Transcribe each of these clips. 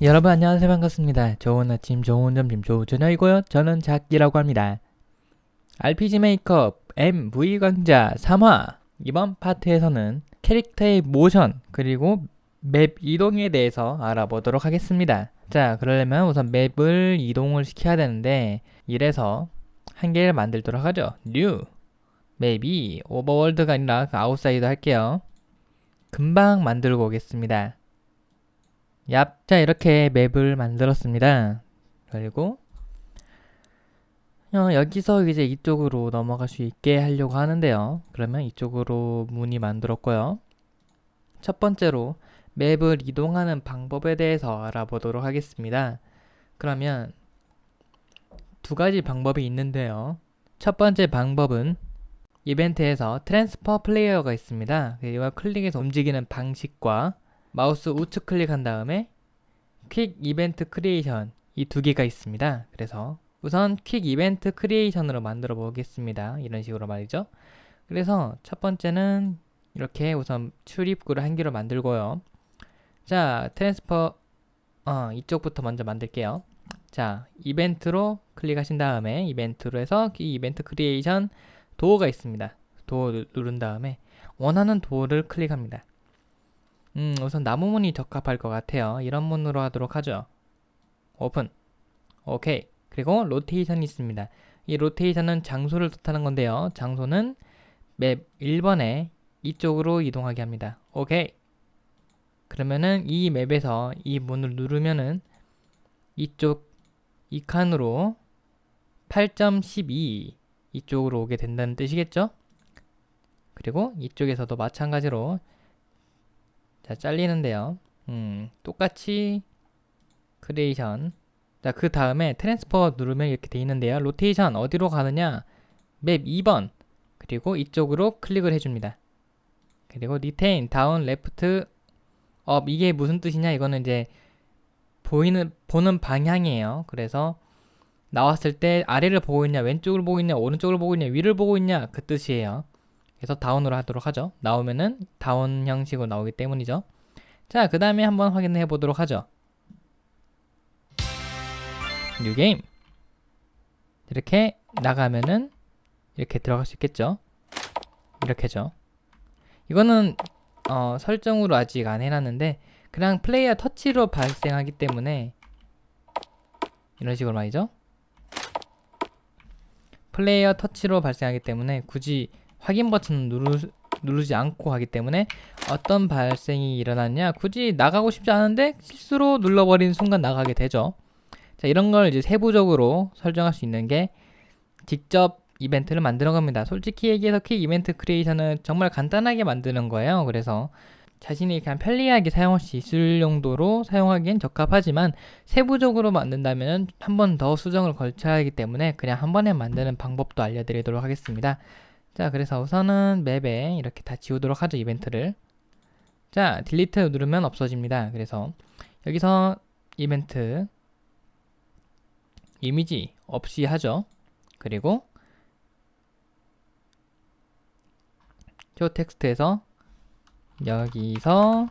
여러분 안녕하세요 반갑습니다. 좋은 아침 좋은 점심 좋은 저녁이고요. 저는 작기라고 합니다. RPG 메이크업 MV 강좌 3화 이번 파트에서는 캐릭터의 모션 그리고 맵 이동에 대해서 알아보도록 하겠습니다. 자 그러려면 우선 맵을 이동을 시켜야 되는데 이래서 한 개를 만들도록 하죠. 뉴 맵이 오버월드가 아니라 그 아웃사이드 할게요. 금방 만들고 오겠습니다. 얍. 자, 이렇게 맵을 만들었습니다. 그리고 어, 여기서 이제 이쪽으로 넘어갈 수 있게 하려고 하는데요. 그러면 이쪽으로 문이 만들었고요. 첫 번째로 맵을 이동하는 방법에 대해서 알아보도록 하겠습니다. 그러면 두 가지 방법이 있는데요. 첫 번째 방법은 이벤트에서 트랜스퍼 플레이어가 있습니다. 이걸 클릭해서 움직이는 방식과 마우스 우측 클릭한 다음에 퀵 이벤트 크리에이션 이 두 개가 있습니다. 그래서 우선 퀵 이벤트 크리에이션으로 만들어 보겠습니다. 이런 식으로 말이죠. 그래서 첫 번째는 이렇게 우선 출입구를 한 개로 만들고요. 자, 트랜스퍼 어, 이쪽부터 먼저 만들게요. 자, 이벤트로 클릭하신 다음에 이벤트로 해서 이 이벤트 크리에이션 도어가 있습니다. 도어 누른 다음에 원하는 도어를 클릭합니다. 음, 우선 나무 문이 적합할 것 같아요. 이런 문으로 하도록 하죠. 오픈. 오케이. 그리고 로테이션이 있습니다. 이 로테이션은 장소를 뜻하는 건데요. 장소는 맵 1번에 이쪽으로 이동하게 합니다. 오케이. 그러면은 이 맵에서 이 문을 누르면은 이쪽 이 칸으로 8.12 이쪽으로 오게 된다는 뜻이겠죠? 그리고 이쪽에서도 마찬가지로 자, 잘리는데요. 음, 똑같이 크리에이션. 자, 그 다음에 트랜스퍼 누르면 이렇게 돼 있는데요. 로테이션 어디로 가느냐? 맵 2번. 그리고 이쪽으로 클릭을 해줍니다. 그리고 리테인, 다운, 레프트, 업. 이게 무슨 뜻이냐? 이거는 이제 보이는, 보는 방향이에요. 그래서 나왔을 때 아래를 보고 있냐, 왼쪽을 보고 있냐, 오른쪽을 보고 있냐, 위를 보고 있냐, 그 뜻이에요. 그래서 다운으로 하도록 하죠. 나오면은 다운 형식으로 나오기 때문이죠. 자, 그 다음에 한번 확인해 보도록 하죠. 뉴 게임. 이렇게 나가면은 이렇게 들어갈 수 있겠죠. 이렇게죠. 이거는 어, 설정으로 아직 안 해놨는데 그냥 플레이어 터치로 발생하기 때문에 이런 식으로 말이죠. 플레이어 터치로 발생하기 때문에 굳이 확인 버튼을 누르, 누르지 않고 하기 때문에 어떤 발생이 일어났냐 굳이 나가고 싶지 않은데 실수로 눌러버린 순간 나가게 되죠. 자 이런 걸 이제 세부적으로 설정할 수 있는 게 직접 이벤트를 만드는 겁니다. 솔직히 얘기해서 퀵 이벤트 크리에이션은 정말 간단하게 만드는 거예요. 그래서 자신이 그냥 편리하게 사용할 수 있을 용도로 사용하기엔 적합하지만 세부적으로 만든다면 한 번 더 수정을 걸쳐야 하기 때문에 그냥 한 번에 만드는 방법도 알려드리도록 하겠습니다 자 그래서 우선은 맵에 이렇게 다 지우도록 하죠 이벤트를. 자 딜리트 누르면 없어집니다. 그래서 여기서 이벤트 이미지 없이 하죠. 그리고 저 텍스트에서 여기서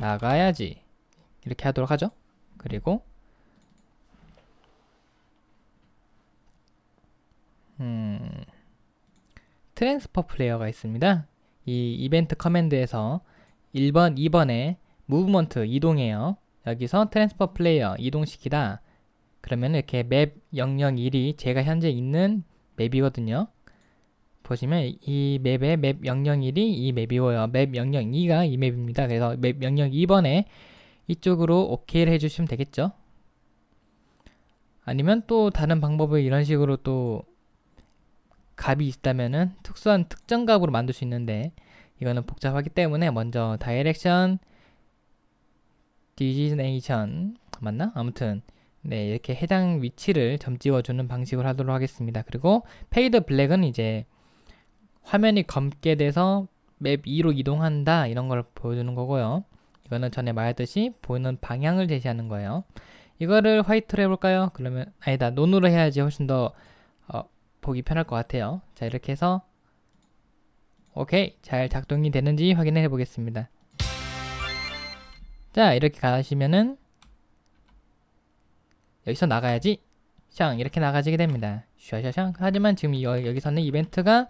나가야지 이렇게 하도록 하죠. 그리고 음 트랜스퍼 플레이어가 있습니다. 이 이벤트 커맨드에서 1번, 2번에 무브먼트 이동해요. 여기서 트랜스퍼 플레이어 이동시키다. 그러면 이렇게 맵 001이 제가 현재 있는 맵이거든요. 보시면 이 맵의 맵 001이 이 맵이고요. 맵 002가 이 맵입니다. 그래서 맵 002번에 이쪽으로 OK를 해주시면 되겠죠. 아니면 또 다른 방법을 이런 식으로 또 값이 있다면은 특수한 특정 값으로 만들 수 있는데 이거는 복잡하기 때문에 먼저 다이렉션 디지네이션 맞나? 아무튼 네 이렇게 해당 위치를 점 찍어주는 방식으로 하도록 하겠습니다. 그리고 페이드 블랙은 이제 화면이 검게 돼서 맵 2로 이동한다 이런 걸 보여주는 거고요. 이거는 전에 말했듯이 보이는 방향을 제시하는 거예요. 이거를 화이트로 해볼까요? 그러면 아니다 논으로 해야지 훨씬 더 어, 보기 편할 것 같아요. 자 이렇게 해서 오케이 잘 작동이 되는지 확인해 보겠습니다. 자, 이렇게 가시면은 여기서 나가야지. 샹 이렇게 나가지게 됩니다. 샤샤샹. 하지만 지금 여, 여기서는 이벤트가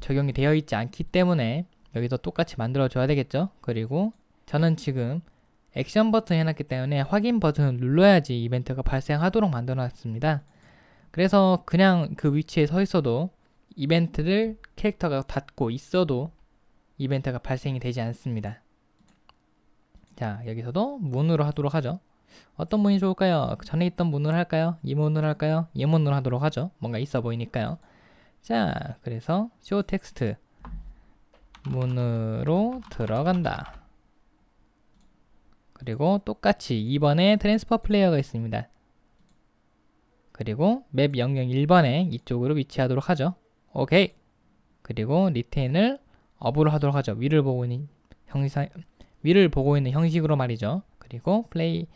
적용이 되어 있지 않기 때문에 여기서 똑같이 만들어 줘야 되겠죠. 그리고 저는 지금 액션 버튼 해놨기 때문에 확인 버튼을 눌러야지 이벤트가 발생하도록 만들어 놨습니다. 그래서 그냥 그 위치에 서 있어도 이벤트를 캐릭터가 닫고 있어도 이벤트가 발생이 되지 않습니다. 자, 여기서도 문으로 하도록 하죠. 어떤 문이 좋을까요? 전에 있던 문으로 할까요? 이 문으로 할까요? 이 문으로 하도록 하죠. 뭔가 있어 보이니까요. 자, 그래서 쇼 텍스트 문으로 들어간다. 그리고 똑같이 2번에 트랜스퍼 플레이어가 있습니다. 그리고 맵 001번에 이쪽으로 위치하도록 하죠. 오케이. 그리고 리테인을 업으로 하도록 하죠. 위를 보고 있는 형상 위를 보고 있는 형식으로 말이죠. 그리고 플레이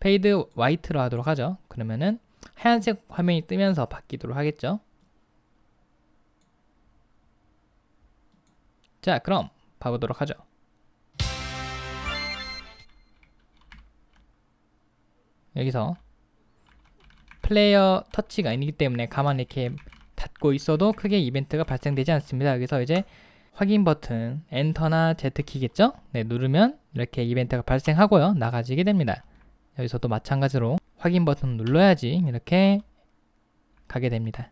페이드 화이트로 하도록 하죠. 그러면은 하얀색 화면이 뜨면서 바뀌도록 하겠죠. 자, 그럼 봐보도록 하죠. 여기서 플레이어 터치가 아니기 때문에 가만히 이렇게 닫고 있어도 크게 이벤트가 발생되지 않습니다. 여기서 이제 확인 버튼 엔터나 Z키겠죠? 네, 누르면 이렇게 이벤트가 발생하고요. 나가지게 됩니다. 여기서도 마찬가지로 확인 버튼 눌러야지 이렇게 가게 됩니다.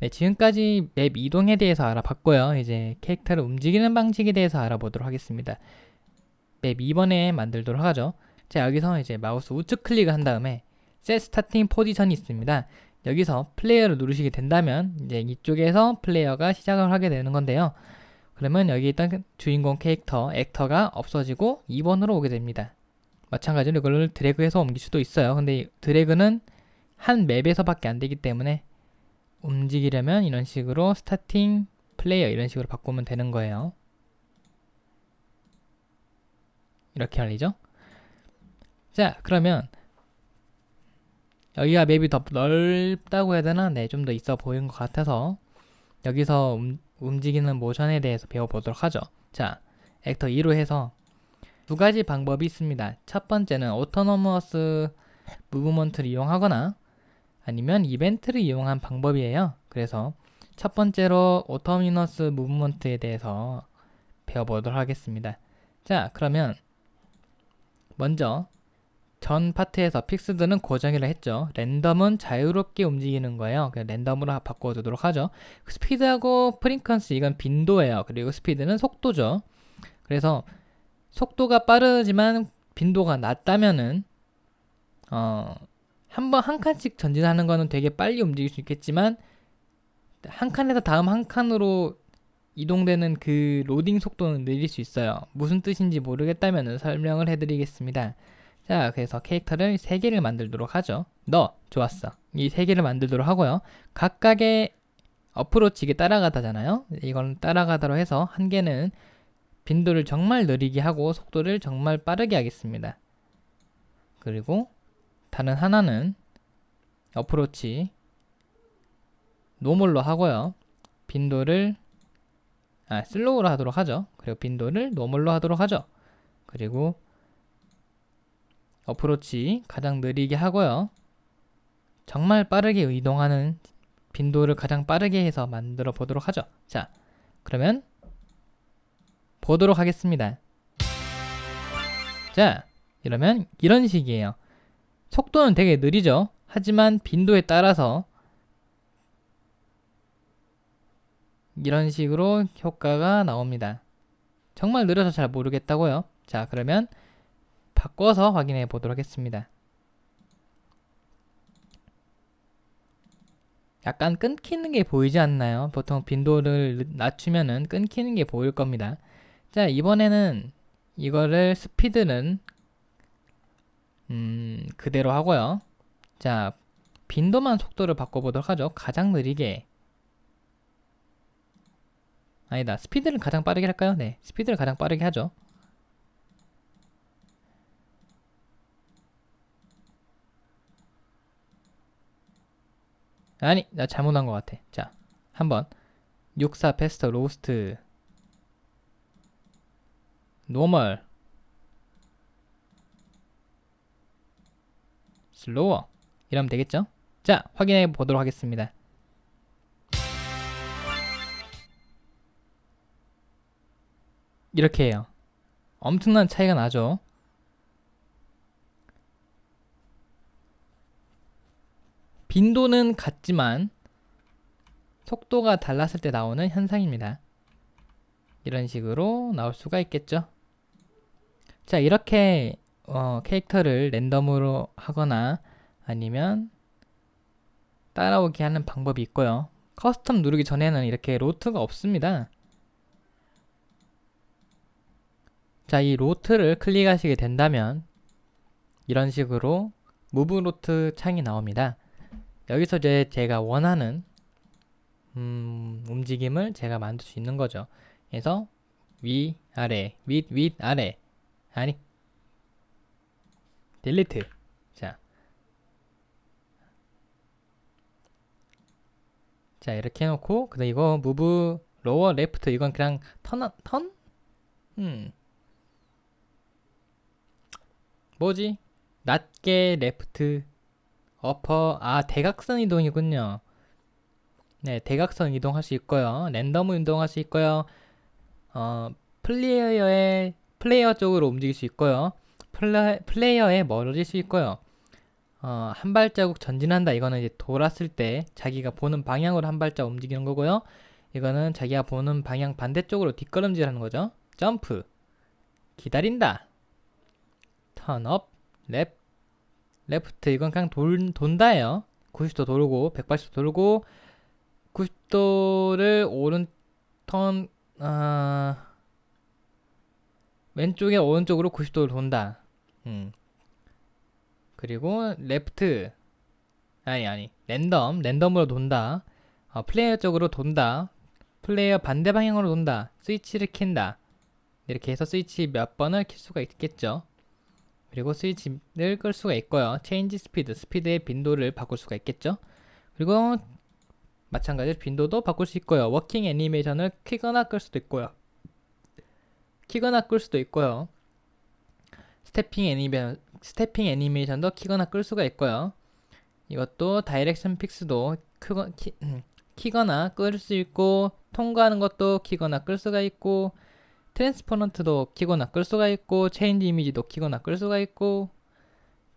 네, 지금까지 맵 이동에 대해서 알아봤고요. 이제 캐릭터를 움직이는 방식에 대해서 알아보도록 하겠습니다. 맵 2번에 만들도록 하죠. 자, 여기서 이제 마우스 우측 클릭을 한 다음에 Set Starting Position이 있습니다. 여기서 플레이어를 누르시게 된다면 이제 이쪽에서 플레이어가 시작을 하게 되는 건데요. 그러면 여기 있던 주인공 캐릭터, 액터가 없어지고 2번으로 오게 됩니다. 마찬가지로 이걸 드래그해서 옮길 수도 있어요. 근데 드래그는 한 맵에서밖에 안 되기 때문에 움직이려면 이런 식으로 스타팅 플레이어 이런 식으로 바꾸면 되는 거예요. 이렇게 말이죠. 자, 그러면 여기가 맵이 더 넓다고 해야 되나? 네, 좀 더 있어 보이는 것 같아서 여기서 움, 움직이는 모션에 대해서 배워보도록 하죠. 자, 액터 2로 해서 두 가지 방법이 있습니다. 첫 번째는 오토노머스 무브먼트를 이용하거나 아니면 이벤트를 이용한 방법이에요. 그래서 첫 번째로 오토미너스 무브먼트에 대해서 배워보도록 하겠습니다. 자, 그러면 먼저 전 파트에서 픽스드는 고정이라 했죠. 랜덤은 자유롭게 움직이는 거예요. 그냥 랜덤으로 바꿔주도록 하죠. 스피드하고 프리퀀스 이건 빈도예요. 그리고 스피드는 속도죠. 그래서 속도가 빠르지만 빈도가 낮다면은 어, 한 번 한 칸씩 전진하는 거는 되게 빨리 움직일 수 있겠지만 한 칸에서 다음 한 칸으로 이동되는 그 로딩 속도는 느릴 수 있어요. 무슨 뜻인지 모르겠다면 설명을 해드리겠습니다. 자, 그래서 캐릭터를 3개를 만들도록 하죠. 너, 좋았어. 이 3개를 만들도록 하고요. 각각의 어프로치 게 따라가다잖아요. 이건 따라가다로 해서 한 개는 빈도를 정말 느리게 하고 속도를 정말 빠르게 하겠습니다. 그리고 다른 하나는 어프로치 노멀로 하고요. 빈도를 아, 슬로우로 하도록 하죠. 그리고 빈도를 노멀로 하도록 하죠. 그리고 어프로치 가장 느리게 하고요. 정말 빠르게 이동하는 빈도를 가장 빠르게 해서 만들어 보도록 하죠. 자, 그러면 보도록 하겠습니다. 자, 이러면 이런 식이에요. 속도는 되게 느리죠? 하지만 빈도에 따라서 이런 식으로 효과가 나옵니다. 정말 느려서 잘 모르겠다고요? 자, 그러면 바꿔서 확인해 보도록 하겠습니다. 약간 끊기는 게 보이지 않나요? 보통 빈도를 낮추면은 끊기는 게 보일 겁니다. 자, 이번에는 이거를 스피드는 음, 그대로 하고요. 자, 빈도만 속도를 바꿔보도록 하죠. 가장 느리게. 아니다. 스피드를 가장 빠르게 할까요? 네. 스피드를 가장 빠르게 하죠. 아니 나 잘못한 것 같아 자 한번 64 페스터 로스트 normal slower 이러면 되겠죠? 자, 확인해 보도록 하겠습니다. 이렇게 해요. 엄청난 차이가 나죠? 빈도는 같지만 속도가 달랐을 때 나오는 현상입니다. 이런 식으로 나올 수가 있겠죠. 자, 이렇게 어, 캐릭터를 랜덤으로 하거나 아니면 따라오게 하는 방법이 있고요. 커스텀 누르기 전에는 이렇게 로트가 없습니다. 자, 이 로트를 클릭하시게 된다면 이런 식으로 무브 로트 창이 나옵니다. 여기서 이제 제가 원하는 음, 움직임을 제가 만들 수 있는 거죠. 그래서 위, 아래, 윗, 윗, 아래. 아니. 딜리트. 자. 자, 이렇게 해놓고, 그다음 이거 무브, 로어, 레프트, 이건 그냥 턴, 턴? 음. 뭐지? 낮게, 레프트, 어퍼, 아, 대각선 이동이군요. 네, 대각선 이동할 수 있고요. 랜덤 이동할 수 있고요. 어, 플레이어의 플레이어 쪽으로 움직일 수 있고요. 플레, 플레이어에 멀어질 수 있고요. 어, 한 발자국 전진한다. 이거는 이제 돌았을 때 자기가 보는 방향으로 한 발자국 움직이는 거고요. 이거는 자기가 보는 방향 반대쪽으로 뒷걸음질 하는 거죠. 점프. 기다린다. 턴업. 랩. 레프트. 이건 그냥 돌, 돈다예요. 90도 돌고, 180도 돌고, 90도를 오른 턴, 아, 왼쪽에 오른쪽으로 90도를 돈다. 음. 그리고 레프트 아니 아니 랜덤 랜덤으로 돈다. 어, 플레이어 쪽으로 돈다. 플레이어 반대 방향으로 돈다. 스위치를 킨다. 이렇게 해서 스위치 몇 번을 킬 수가 있겠죠. 그리고 스위치를 끌 수가 있고요. 체인지 스피드, 스피드의 빈도를 바꿀 수가 있겠죠. 그리고 마찬가지로 빈도도 바꿀 수 있고요. 워킹 애니메이션을 키거나 끌 수도 있고요. 키거나 끌 수도 있고요. 스태핑 애니메 스태핑 애니메이션도 키거나 끌 수가 있고요. 이것도 다이렉션 픽스도 크거, 키, 음, 키거나 끌 수 있고 통과하는 것도 키거나 끌 수가 있고 트랜스퍼런트도 키거나 끌 수가 있고 체인지 이미지도 키거나 끌 수가 있고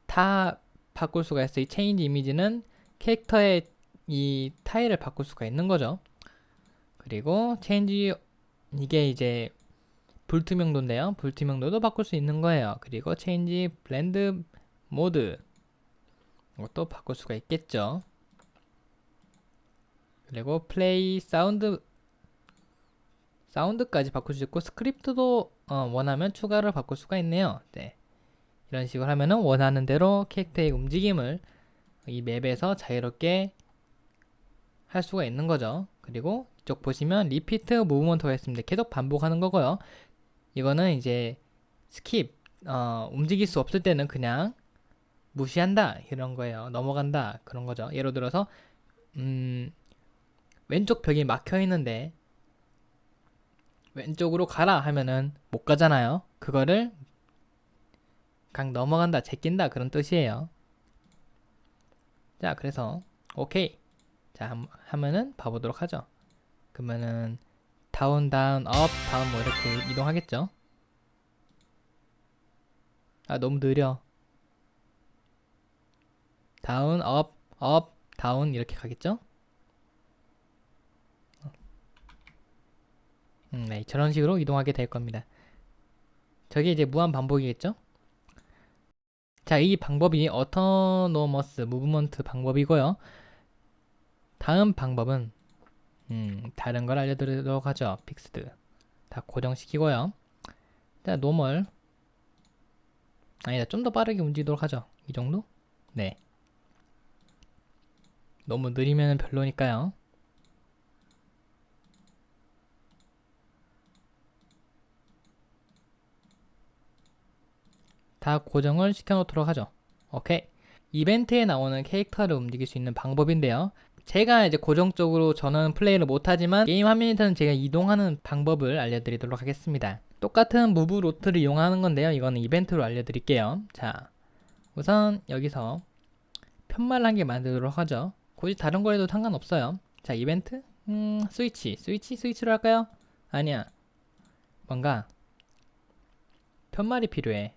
다 바꿀 수가 있어요. 이 체인지 이미지는 캐릭터의 이 타일을 바꿀 수가 있는 거죠. 그리고 체인지 이게 이제 불투명도인데요. 불투명도도 바꿀 수 있는 거예요. 그리고 체인지 블렌드 모드 이것도 바꿀 수가 있겠죠. 그리고 플레이 사운드 사운드까지 바꿀 수 있고 스크립트도 어, 원하면 추가로 바꿀 수가 있네요. 네. 이런 식으로 하면은 원하는 대로 캐릭터의 움직임을 이 맵에서 자유롭게 할 수가 있는 거죠. 그리고 이쪽 보시면 리피트 무브먼트가 있습니다. 계속 반복하는 거고요. 이거는 이제 스킵 어, 움직일 수 없을 때는 그냥 무시한다 이런 거예요. 넘어간다 그런 거죠. 예를 들어서 음, 왼쪽 벽이 막혀 있는데 왼쪽으로 가라 하면은 못 가잖아요. 그거를 그냥 넘어간다, 제낀다 그런 뜻이에요. 자, 그래서 오케이. 자, 함- 하면은 봐보도록 하죠. 그러면은 다운, 다운, 업, 다운 뭐 이렇게 이동하겠죠. 아, 너무 느려. 다운, 업, 업, 다운 이렇게 가겠죠. 음, 네, 저런 식으로 이동하게 될 겁니다. 저게 이제 무한 반복이겠죠? 자, 이 방법이 어토노머스 무브먼트 방법이고요. 다음 방법은 음, 다른 걸 알려드리도록 하죠. 픽스드. 다 고정시키고요. 자, 노멀. 아니다, 좀 더 빠르게 움직이도록 하죠. 이 정도? 네. 너무 느리면 별로니까요. 다 고정을 시켜놓도록 하죠. 오케이. 이벤트에 나오는 캐릭터를 움직일 수 있는 방법인데요. 제가 이제 고정적으로 저는 플레이를 못하지만 게임 화면에서는 제가 이동하는 방법을 알려드리도록 하겠습니다. 똑같은 무브 로트를 이용하는 건데요. 이거는 이벤트로 알려드릴게요. 자, 우선 여기서 편말 한개 만들도록 하죠. 굳이 다른 거 해도 상관없어요. 자, 이벤트? 음, 스위치. 스위치? 스위치로 할까요? 아니야. 뭔가 편말이 필요해.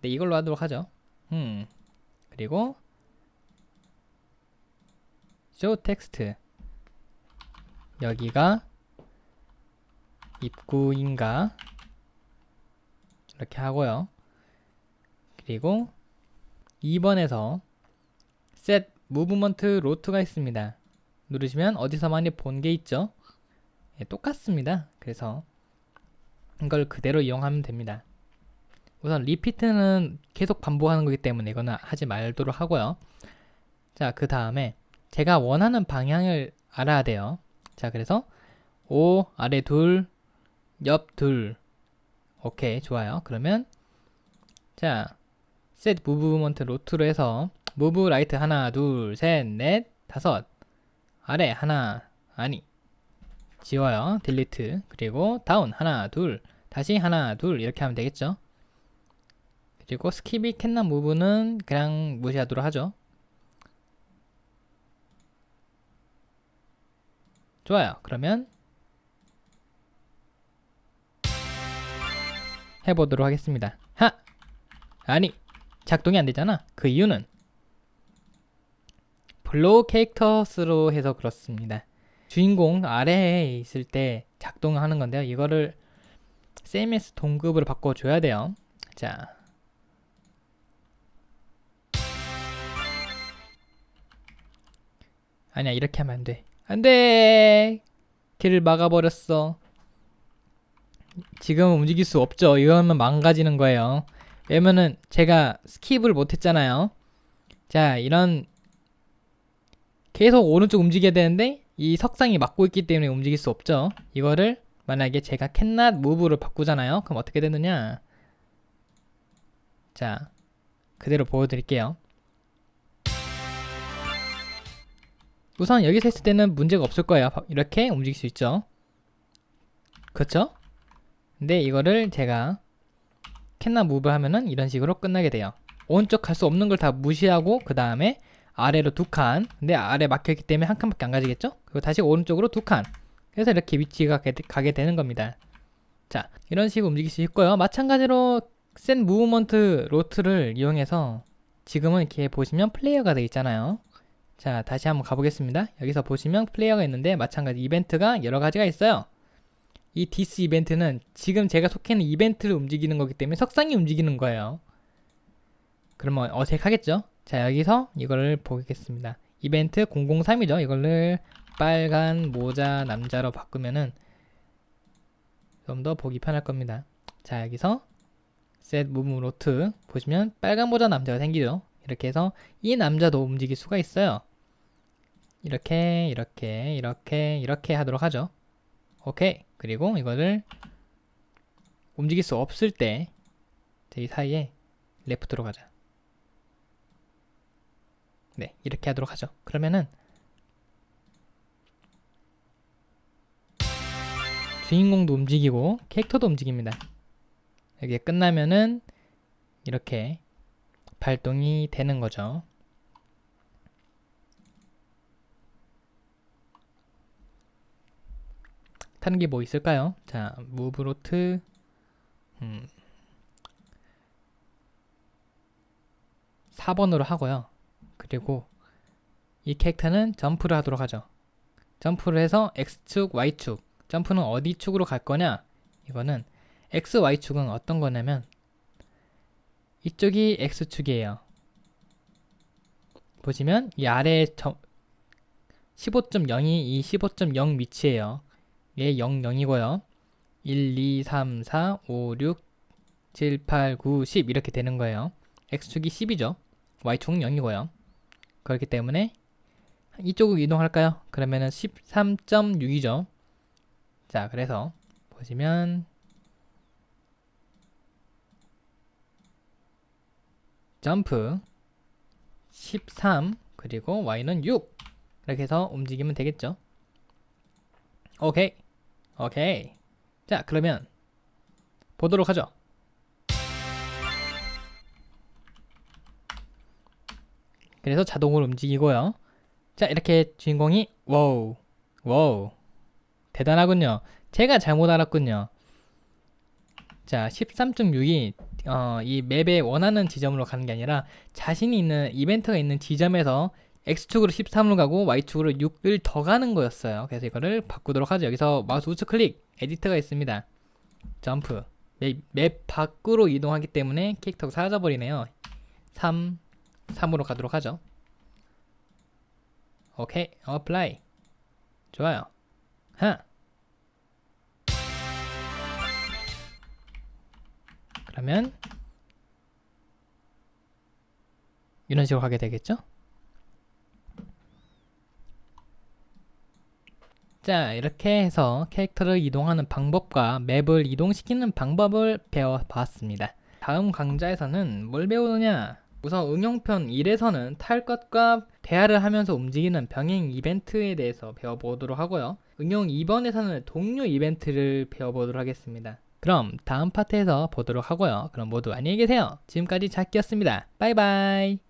네, 이걸로 하도록 하죠. 음. 그리고 show 텍스트. 여기가 입구인가? 이렇게 하고요. 그리고 2번에서 set movement root가 있습니다. 누르시면 어디서 많이 본 게 있죠? 예, 똑같습니다. 그래서 이걸 그대로 이용하면 됩니다. 우선 리피트는 계속 반복하는 거기 때문에 이거는 하지 말도록 하고요. 자, 그 다음에 제가 원하는 방향을 알아야 돼요. 자, 그래서 O 아래 둘, 옆 둘. 오케이, 좋아요. 그러면 자, set movement root로 해서 move right 하나, 둘, 셋, 넷, 다섯. 아래 하나, 아니. 지워요. 딜리트. 그리고 다운 하나, 둘. 다시 하나, 둘 이렇게 하면 되겠죠. 그리고 스킵이 캔나 무브는 그냥 무시하도록 하죠. 좋아요. 그러면 해보도록 하겠습니다. 하! 아니, 작동이 안 되잖아. 그 이유는 블로우 캐릭터스로 해서 그렇습니다. 주인공 아래에 있을 때 작동하는 건데요. 이거를 CMS 동급으로 바꿔줘야 돼요. 자. 아니야, 이렇게 하면 안 돼. 안 돼! 길을 막아버렸어. 지금은 움직일 수 없죠. 이거면 망가지는 거예요. 왜냐면은 제가 스킵을 못했잖아요. 자, 이런 계속 오른쪽 움직여야 되는데 이 석상이 막고 있기 때문에 움직일 수 없죠. 이거를 만약에 제가 캔낫 무브로 바꾸잖아요. 그럼 어떻게 되느냐? 자, 그대로 보여드릴게요. 우선 여기서 했을 때는 문제가 없을 거예요. 이렇게 움직일 수 있죠. 그렇죠? 근데 이거를 제가 캔나 무브 하면은 이런 식으로 끝나게 돼요. 오른쪽 갈 수 없는 걸 다 무시하고 그 다음에 아래로 두 칸. 근데 아래 막혀있기 때문에 한 칸밖에 안 가지겠죠? 그리고 다시 오른쪽으로 두 칸. 그래서 이렇게 위치가 가게 되는 겁니다. 자, 이런 식으로 움직일 수 있고요. 마찬가지로 센 무브먼트 로트를 이용해서 지금은 이렇게 보시면 플레이어가 되어 있잖아요. 자, 다시 한번 가보겠습니다. 여기서 보시면 플레이어가 있는데 마찬가지 이벤트가 여러 가지가 있어요. 이 디스 이벤트는 지금 제가 속해 있는 이벤트를 움직이는 거기 때문에 석상이 움직이는 거예요. 그러면 어색하겠죠? 자, 여기서 이거를 보겠습니다. 이벤트 003이죠. 이거를 빨간 모자 남자로 바꾸면은 좀 더 보기 편할 겁니다. 자, 여기서 set move root 보시면 빨간 모자 남자가 생기죠. 이렇게 해서 이 남자도 움직일 수가 있어요. 이렇게 이렇게 이렇게 이렇게 하도록 하죠. 오케이. 그리고 이거를 움직일 수 없을 때이 사이에 레프트로 가자. 네, 이렇게 하도록 하죠. 그러면은 주인공도 움직이고 캐릭터도 움직입니다. 여기 끝나면은 이렇게 발동이 되는 거죠. 타는 게 뭐 있을까요? 자, 무브로트 음, 4번으로 하고요. 그리고 이 캐릭터는 점프를 하도록 하죠. 점프를 해서 X축, Y축. 점프는 어디 축으로 갈 거냐? 이거는 X, Y축은 어떤 거냐면 이쪽이 X축이에요. 보시면 이 아래 15.0이 이 15.0 위치에요. 얘 0, 0이고요. 1, 2, 3, 4, 5, 6, 7, 8, 9, 10 이렇게 되는 거예요. X축이 10이죠. Y축은 0이고요. 그렇기 때문에 이쪽으로 이동할까요? 그러면은 13.6이죠. 자, 그래서 보시면 점프 13 그리고 Y는 6 이렇게 해서 움직이면 되겠죠. 오케이. 오케이. 자, 그러면 보도록 하죠. 그래서 자동으로 움직이고요. 자, 이렇게 주인공이 와우, 와우, 대단하군요. 제가 잘못 알았군요. 자, 13.6이 어, 이 맵에 원하는 지점으로 가는 게 아니라 자신이 있는 이벤트가 있는 지점에서 X축으로 13으로 가고 Y축으로 6을 더 가는 거였어요. 그래서 이거를 바꾸도록 하죠. 여기서 마우스 우측 클릭, 에디터가 있습니다. 점프. 맵, 맵 밖으로 이동하기 때문에 캐릭터가 사라져버리네요. 3, 3으로 가도록 하죠. 오케이, 어플라이. 좋아요. 하. 그러면 이런 식으로 가게 되겠죠? 자, 이렇게 해서 캐릭터를 이동하는 방법과 맵을 이동시키는 방법을 배워봤습니다. 다음 강좌에서는 뭘 배우느냐? 우선 응용편 1에서는 탈 것과 대화를 하면서 움직이는 병행 이벤트에 대해서 배워보도록 하고요. 응용 2번에서는 동료 이벤트를 배워보도록 하겠습니다. 그럼 다음 파트에서 보도록 하고요. 그럼 모두 안녕히 계세요. 지금까지 자키였습니다. 바이바이.